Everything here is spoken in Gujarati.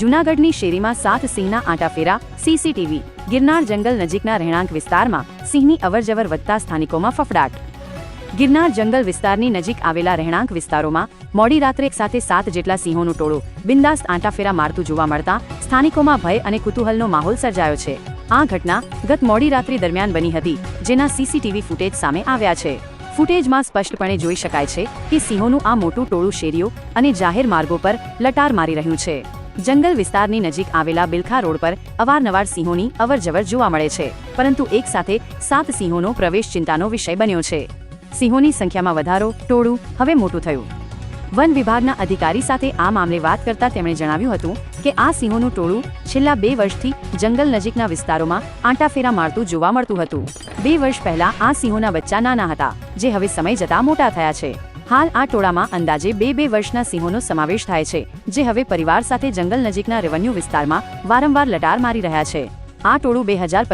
જૂનાગઢની શેરીમાં સાત સિંહના આંટાફેરા સીસીટીવી, ગિરનાર જંગલ નજીકના રહેણાંક વિસ્તારમાં સિંહની અવરજવર વધતા સ્થાનિકોમાં ફફડાટ. ગિરનાર જંગલ વિસ્તારની નજીક આવેલા રહેણાંક વિસ્તારોમાં મોડી રાત્રે સાથે સાત જેટલા સિંહોનું ટોળું બિંદાસ્ત આંટાફેરા મારતું જોવા મળતા સ્થાનિકોમાં ભય અને કુતૂહલનો માહોલ સર્જાયો છે. આ ઘટના ગત મોડી રાત્રિ દરમિયાન બની હતી, જેના સીસીટીવી ફૂટેજ સામે આવ્યા છે. ફૂટેજમાં સ્પષ્ટપણે જોઈ શકાય છે કે સિંહોનું આ મોટું ટોળું શેરીઓ અને જાહેર માર્ગો પર લટાર મારી રહ્યું છે. જંગલ વિસ્તારની નજીક આવેલા બિલખા રોડ પર અવારનવાર સિંહોની અવરજવર જોવા મળે છે, પરંતુ એક સાથે સાત સિંહોનો પ્રવેશ ચિંતાનો વિષય બન્યો છે. સિંહોની સંખ્યામાં વધારો, ટોળું, હવે મોટું થયું. વન વિભાગના અધિકારી સાથે આ મામલે વાત કરતા તેમણે જણાવ્યું હતું કે આ સિંહોનું ટોળું છેલ્લા બે વર્ષથી જંગલ નજીકના વિસ્તારોમાં આંટાફેરા મારતું જોવા મળતું હતું. બે વર્ષ પહેલા આ સિંહોના બચ્ચા નાના હતા, જે હવે સમય જતા મોટા થયા છે. હાલ આ ટોળામાં અંદાજે બે બે વર્ષના સિંહોનો સમાવેશ થાય છે, જે હવે પરિવાર સાથે જંગલ નજીકના રેવન્યુ વિસ્તારમાં વારંવાર લટાર મારી રહ્યા છે. આ ટોળું બે હજાર